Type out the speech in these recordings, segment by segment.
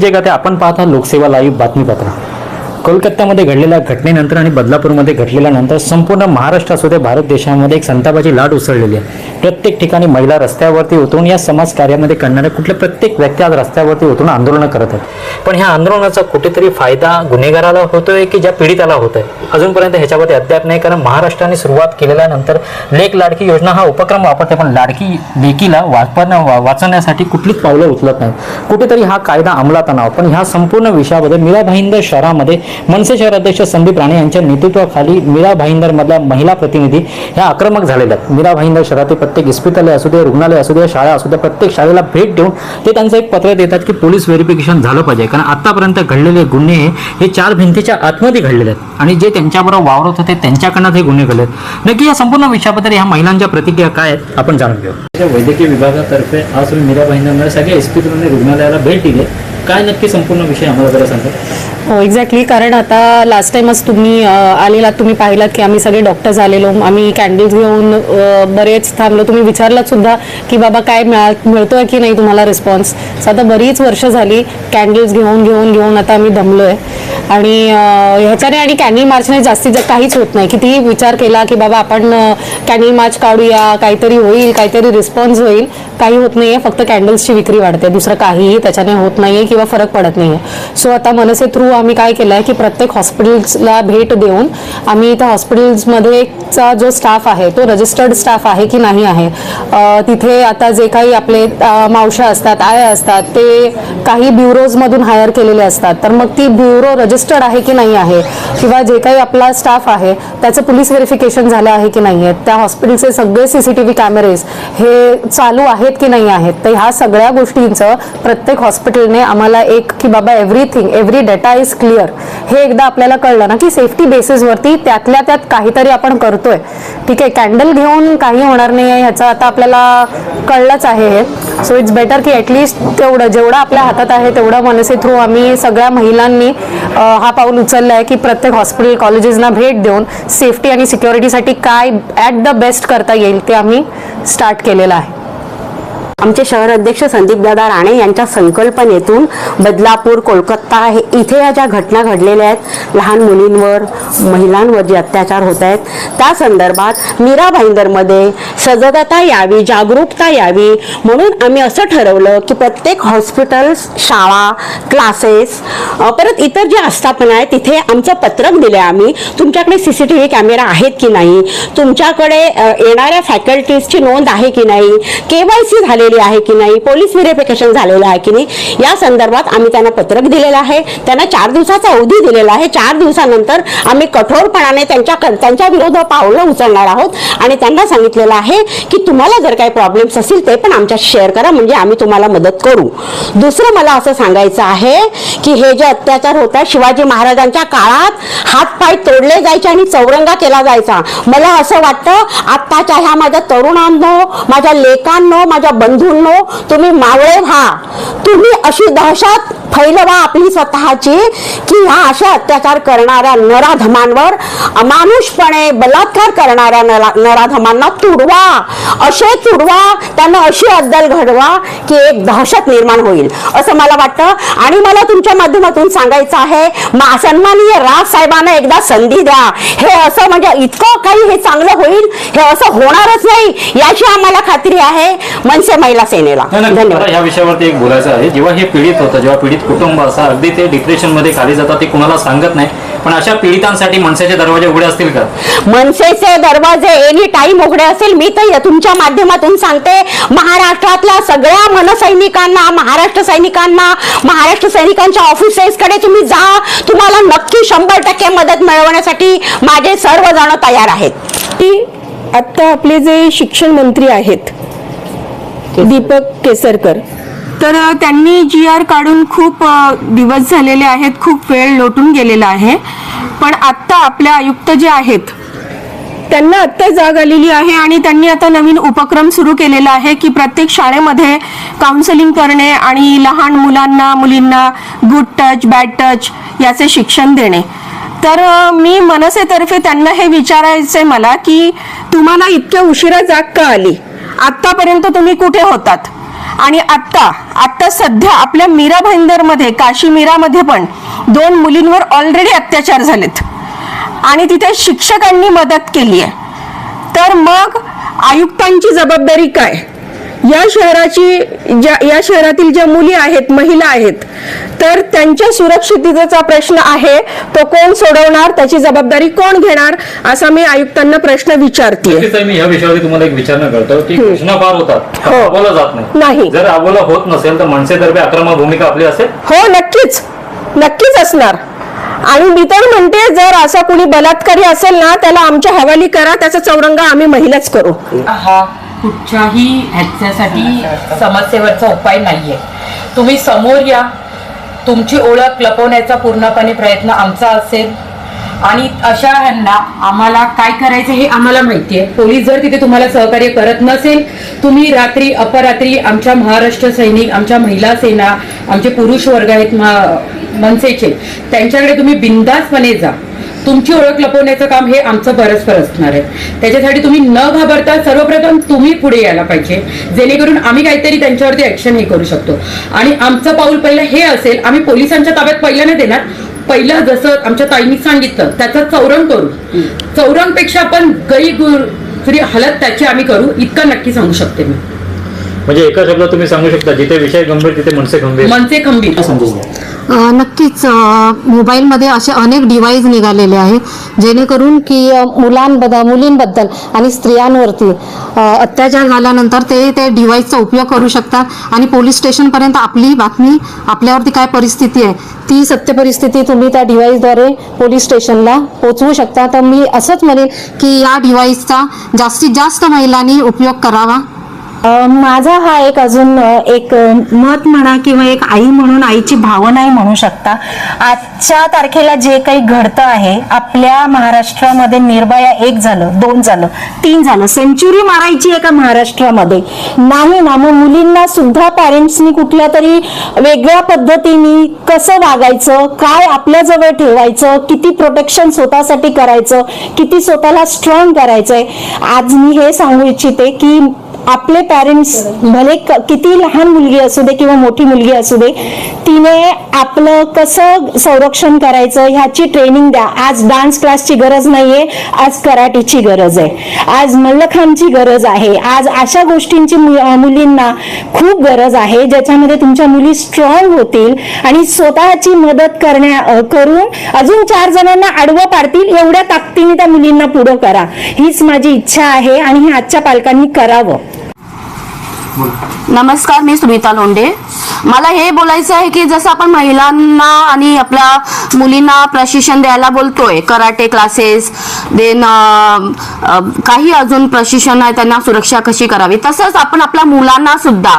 म्हणजे जे का ते आपण पाहता लोकसेवा लाईव्ह बातमीपत्र. कोलकात्यामध्ये घडलेल्या घटनेनंतर आणि बदलापूरमध्ये घडलेल्यानंतर संपूर्ण महाराष्ट्र असू दे भारत देशामध्ये एक संतापाची लाट उसळलेली आहे. प्रत्येक ठिकाणी महिला रस्त्यावरती उतरून या समाज कार्यामध्ये करणाऱ्या कुठल्या प्रत्येक व्यक्ती आज रस्त्यावरती उतरून आंदोलनं करत आहेत. पण ह्या आंदोलनाचा कुठेतरी फायदा गुन्हेगाराला होतोय की ज्या पीडिताला होतोय? अजूनपर्यंत ह्याच्यावरती अद्याप नाही कारण महाराष्ट्राने सुरुवात केलेल्यानंतर लेख लाडकी योजना हा उपक्रम वापरते पण लाडकी लेकीला वापरणं वा- वाचवण्यासाठी कुठलीच पावलं उचलत नाही कुठेतरी हा कायदा अंमलात आणावा. पण ह्या संपूर्ण विषयामध्ये मीरा भाईंदर शहरामध्ये मनसे शहर अध्यक्ष संदीप राणे यांच्या नेतृत्वाखाली मीरा भाईंदर मधल्या महिला प्रतिनिधी ह्या आक्रमक झालेल्या आहेत. मीरा भाईंदर शहरातील प्रत्येक इस्पितळे असू दे रुग्णालय असू दे शाळा असू दे प्रत्येक शाळेला भेट देऊन ते त्यांचं एक पत्र देतात की पोलीस व्हेरिफिकेशन झालं पाहिजे. कारण आतापर्यंत घडलेले गुन्हे हे चार भिंतीच्या आतमध्ये घडलेले आहेत. आणि जे त्यांच्याबरोबर वावरत होते त्यांच्याकडनं हे गुन्हे घडले आहेत नक्की या संपूर्ण विषयाबद्दल ह्या महिलांच्या प्रतिक्रिया काय आहेत आपण जाणून घेऊ. वैद्यकीय विभागातर्फे आज मीरा भाईंदर सगळ्या इस्पितळ रुग्णालयाला भेट दिली. काय नक्की संपूर्ण विषय आम्हाला जरा सांगा. हो एक्झॅक्टली कारण आता लास्ट टाइमच तुम्ही अ, आलेलात तुम्ही पाहिलात की आम्ही सगळे डॉक्टर्स आलेलो. आम्ही कॅन्डल्स घेऊन अ, बरेच थांबलो. तुम्ही विचारलात सुद्धा की बाबा काय मिळा मिळतोय की नाही तुम्हाला रिस्पॉन्स आता बरीच वर्ष झाली कॅन्डल्स घेऊन घेऊन घेऊन आता आम्ही दमलोय. आणि ह्याच्याने आणि कॅन्डल मार्चने जास्तीत जास्त काहीच होत नाही. कितीही विचार केला की बाबा आपण कॅन्डल मार्च काढूया काहीतरी होईल काहीतरी रिस्पॉन्स होईल काही होत नाहीये. फक्त कॅन्डल्सची विक्री वाढते. दुसरं काहीही त्याच्याने होत नाहीये किंवा फरक पडत नाहीये. सो आता मनसे थ्रू आम्ही काय केलं आहे की प्रत्येक हॉस्पिटल्सला भेट देऊन आम्ही त्या हॉस्पिटल्समध्ये चा जो स्टाफ आहे तो रजिस्टर्ड स्टाफ आहे की नाही आहे तिथे आता जे काही आपले मावशा असतात आया असतात ते काही ब्युरोजमधून हायर केलेले असतात. तर मग ती ब्युरो रजिस्टर्ड आहे की नाही आहे? किंवा जे काही आपला स्टाफ आहे त्याचं पोलीस व्हेरिफिकेशन झालं आहे की नाही आहे? त्या हॉस्पिटलचे सगळे सीसीटीव्ही कॅमेरेज हे चालू आहेत की नाही आहेत? तर ह्या सगळ्या गोष्टींचं प्रत्येक हॉस्पिटलने आम्हाला एक की बाबा everything every data is clear हे एकदा आपल्याला कळलं ना की सेफ्टी बेसिसवरती त्यातल्या त्यात काहीतरी आपण करतोय. ठीक आहे कॅन्डल घेऊन काही होणार नाही आहे ह्याचं आता आपल्याला कळलंच आहे हे. सो इट्स बेटर की ॲटलिस्ट तेवढं जेवढं आपल्या हातात आहे तेवढं मनसे थ्रू आम्ही सगळ्या महिलांनी हा पाऊल उचलला आहे की प्रत्येक हॉस्पिटल कॉलेजेसना भेट देऊन सेफ्टी आणि सिक्युरिटीसाठी काय ॲट द बेस्ट करता येईल ते आम्ही स्टार्ट केलेलं आहे. आमचे शहर अध्यक्ष संदीपदादा राणे यांच्या संकल्पनेतून बदलापूर कोलकाता हे इथे या ज्या घटना घडलेल्या आहेत लहान मुलींवर महिलांवर जे अत्याचार होत आहेत त्या संदर्भात मीरा भाईंदरमध्ये सजगता यावी जागरूकता यावी म्हणून आम्ही असं ठरवलं की प्रत्येक हॉस्पिटल्स शाळा क्लासेस परत इतर जे आस्थापना आहेत तिथे आमचं पत्रक दिलं आम्ही. तुमच्याकडे C C T V camera आहेत की नाही? तुमच्याकडे येणाऱ्या फॅकल्टीजची नोंद आहे की नाही? के वाय सी झाले झालेली आहे की नाही पोलीस व्हेरिफिकेशन झालेलं आहे की नाही या संदर्भात आम्ही त्यांना पत्रक दिलेलं आहे. त्यांना चार दिवसाचा अवधी दिलेला आहे. चार दिवसानंतर आम्ही कठोरपणाने त्यांच्या त्यांच्या विरोधात पावलं उचलणार आहोत. आणि त्यांना सांगितलेलं आहे की तुम्हाला जर काही प्रॉब्लेम्स असतील ते पण आमच्याशी शेअर करा म्हणजे आम्ही तुम्हाला मदत करू. दुसरं मला असं सांगायचं आहे की हे जे अत्याचार होतात शिवाजी महाराजांच्या काळात हातपाय तोडले जायचे आणि चौरंगा केला जायचा. मला असं वाटतं आत्ताच्या ह्या माझ्या तरुणांनो माझ्या लेकांनो माझ्या बंधूंनो तुम्ही मावळे व्हा. तुम्ही अशी दहशत फैलवा आपली स्वतःची की ह्या अशा अत्याचार करणाऱ्या नराधमांवर अमानुषपणे बलात्कार करणाऱ्या नरा नराधमांना तुडवा. असे तुडवा त्यांना अशी अद्दल घडवा की एक दहशत निर्माण होईल. असं मला वाटतं. आणि मला तुमच्या माध्यमातून सांगायचं आहे मा सन्माननीय राज साहेबांना एकदा संधी द्या. हे असं म्हणजे इतकं काही हे चांगलं होईल हे असं होणारच नाही याची आम्हाला खात्री आहे. मनसे महिला सेनेला नाही, नाही, धन्यवाद. या विषयावरती एक बोलायचं आहे. जेव्हा हे पीडित होतं जेव्हा पीडित कुटुंब असं अगदी ते डिप्रेशनमध्ये खाली जातात ते कुणाला सांगत नाही. पण अशा पीडितांसाठी मनसेचे दरवाजे उघडे असतील का? मनसेचे दरवाजे एनी टाइम उघडे असेल मी तर तुमच्या माध्यमातून सांगते महाराष्ट्रातल्या सगळ्या मनसैनिकांना महाराष्ट्र सैनिकांना महाराष्ट्र सैनिकांच्या ऑफिसेसकडे तुम्ही जा. तुम्हाला नक्की शंभर टक्के मदत मिळवण्यासाठी माझे सर्वजण तयार आहेत. की आत्ता आपले जे शिक्षण मंत्री आहेत दीपक केसरकर. तर त्यांनी जी आर काढून खूप दिवस झालेले आहेत खूप वेळ लोटून गेलेला आहे. पण आत्ता आपल्या आयुक्त जे आहेत त्यांना आत्ता जाग आलेली आहे आणि त्यांनी आता नवीन उपक्रम सुरू केलेला आहे की प्रत्येक शाळेमध्ये काउन्सिलिंग करणे आणि लहान मुलांना मुलींना गुड टच बॅड टच याचे शिक्षण देणे. तर मी मनसेतर्फे त्यांना हे विचारायचंय मला की तुम्हाला इतक्या उशिरा जाग का आली? आत्तापर्यंत तुम्ही कुठे होतात? आणि आत्ता आत्ता सध्या आपल्या मीरा भाईंदरमध्ये काशी मीरामध्ये पण दोन मुलींवर ऑलरेडी अत्याचार झालेत. आणि तिथे शिक्षकांनी मदत केली आहे तर मग आयुक्तांची जबाबदारी काय? या शहराची ज्या या शहरातील ज्या मुली आहेत महिला आहेत तर त्यांच्या सुरक्षिततेचा प्रश्न आहे तो कोण सोडवणार त्याची जबाबदारी कोण घेणार असा मी आयुक्तांना प्रश्न विचारते मी ह्या विषयावरती तुम्हाला एक विचारणं करतो की घोषणा फार होतात हो. राबवला जात नाही. जर राबवला होत नसेल तर मनसेतर्फे आक्रमक भूमिका आपली असेल? हो नक्कीच. नक्कीच असणार. आणि मी तर म्हणते जर असा कुणी बलात्कारी असेल ना त्याला आमच्या हवाली करा त्याचा चौरंगा आम्ही महिलाच करू. हा. कुठच्याही ह्याच्यासाठी समस्येवरचा उपाय नाहीये. तुम्ही समोर या. तुमची ओळख लपवण्याचा पूर्णपणे प्रयत्न आमचा असेल. आणि अशा ह्यांना आम्हाला काय करायचं हे आम्हाला माहिती आहे पोलीस जर तिथे तुम्हाला सहकार्य करत नसेल तुम्ही रात्री अपरात्री आमच्या महाराष्ट्र सैनिक आमच्या महिला सेना आमचे पुरुष वर्ग आहेत मनसेचे त्यांच्याकडे तुम्ही बिंदासपणे जा. तुमची ओळख लपवण्याचं काम हे आमचं परस्पर असणार आहे. त्याच्यासाठी तुम्ही न घाबरता सर्वप्रथम तुम्ही पुढे यायला पाहिजे. जेणेकरून आम्ही काहीतरी त्यांच्यावरती ऍक्शन हे करू शकतो. आणि आमचं पाऊल पहिलं हे असेल आम्ही पोलिसांच्या ताब्यात पहिलं नाही देणार. पहिलं जसं आमच्या ताईंनी सांगितलं त्याचा चौरंग करू. चौरंगपेक्षा आपण गई गुरी हालत त्याची आम्ही करू इतकं नक्की सांगू शकते मी. म्हणजे एका शब्दात तुम्ही सांगू शकता जिथे विषय गंभीर तिथे मनसे गंभीर. मनसे खंबीर नक्कीच मोबाईलमध्ये असे अनेक डिव्हाइस निघालेले आहेत जेणेकरून की मुलांबद्दल मुलींबद्दल आणि स्त्रियांवरती अत्याचार झाल्यानंतर ते ते डिव्हाइसचा उपयोग करू शकतात. आणि पोलीस स्टेशनपर्यंत आपली बातमी आपल्यावरती काय परिस्थिती आहे ती सत्य परिस्थिती तुम्ही त्या डिव्हाइसद्वारे पोलीस स्टेशनला पोचवू शकता. तर मी असंच म्हणेन की या डिव्हाइसचा जास्तीत जास्त महिलांनी उपयोग करावा. माझा हा एक अजून एक मत म्हणा किंवा एक आई म्हणून आईची भावनाही म्हणू शकता. आजच्या तारखेला जे काही घडतं आहे आपल्या महाराष्ट्रामध्ये निर्भया एक झालं दोन झालं तीन झालं. सेंचुरी मारायची आहे महाराष्ट्रामध्ये? नाही ना. मग मुलींना सुद्धा पॅरेंट्सनी कुठल्या तरी वेगळ्या पद्धतीने कसं वागायचं? काय आपल्या जवळ ठेवायचं? किती प्रोटेक्शन स्वतःसाठी करायचं? किती स्वतःला स्ट्रॉंग करायचंय? आज मी हे सांगू इच्छिते की आपले पॅरेंट्स भले किती लहान मुलगी असू दे किंवा मोठी मुलगी असू दे तिने आपलं कसं संरक्षण करायचं ह्याची ट्रेनिंग द्या. आज डान्स क्लासची गरज नाहीये आज कराटेची गरज आहे. आज मल्लखांबची गरज आहे. आज अशा गोष्टींची मुलींना खूप गरज आहे ज्याच्यामध्ये तुमच्या मुली स्ट्रॉंग होतील आणि स्वतःची मदत करण्या करून अजून चार जणांना आडवं पाडतील एवढ्या ताकदीने त्या मुलींना पुढं करा. हीच माझी इच्छा आहे आणि हे आजच्या पालकांनी करावं. नमस्कार मी सुनीता लोंढे. मला हे बोलायचं आहे की जसं आपण महिलांना आणि आपल्या मुलींना प्रशिक्षण द्यायला बोलतोय कराटे क्लासेस देन काही अजून प्रशिक्षण आहे त्यांना सुरक्षा कशी करावी? तसंच आपण आपल्या मुलांना सुद्धा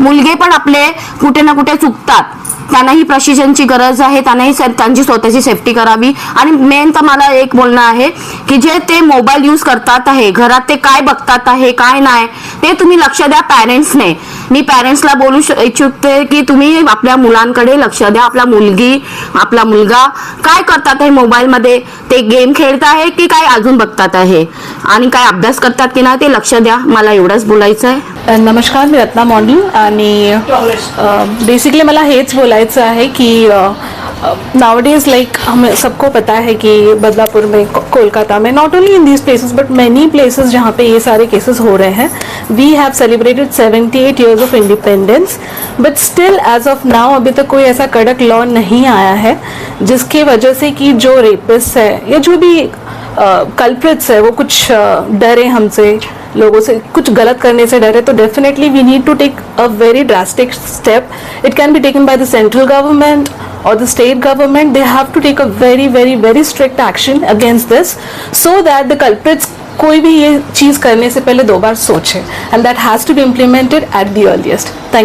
मुलगे पण आपले कुठे ना कुठे चुकतात. त्यांनाही प्रशिक्षणची गरज आहे त्यांनाही त्यांची स्वतःची सेफ्टी करावी. आणि मेन तर मला एक बोलणं आहे की जे ते मोबाईल यूज करतात आहे घरात ते काय बघतात आहे काय नाही ते तुम्ही लक्ष द्या पॅरेंट्सने मी पॅरेंट्सला बोलू इच्छुकते की तुम्ही आपल्या मुलांकडे लक्ष द्या. आपला मुलगी आपला मुलगा काय करतात आहे मोबाईलमध्ये ते गेम खेळत आहे की काय अजून बघतात आहे? आणि काय अभ्यास करतात की नाही ते लक्ष द्या. मला एवढंच बोलायचं आहे. नमस्कार मी रत्ना मॉडल आणि बेसिकली मला हेच बोलायचं आहे की नाउडेज लाइक हमें सबको पता है कि बदलापुर में कोलकाता में not only in these places but many places जहाँ पे ये सारे केसेस हो रहे हैं। We have celebrated 78 years of independence but still as of now अभी तक कोई ऐसा कड़क लॉ नहीं आया है जिसकी वजह से कि जो रेपिस्ट है या जो भी कल्प्रिट्स uh, है वो कुछ अ, डरे हमसे लोगों से कुछ गलत करने से डरे तो definitely we need to take a very drastic step it can be taken by the central government or the state government they have to take a very very very strict action against this so that the culprits कोई भी ये चीज़ करने से पहले दो बार सोचे and that has to be implemented at the earliest thank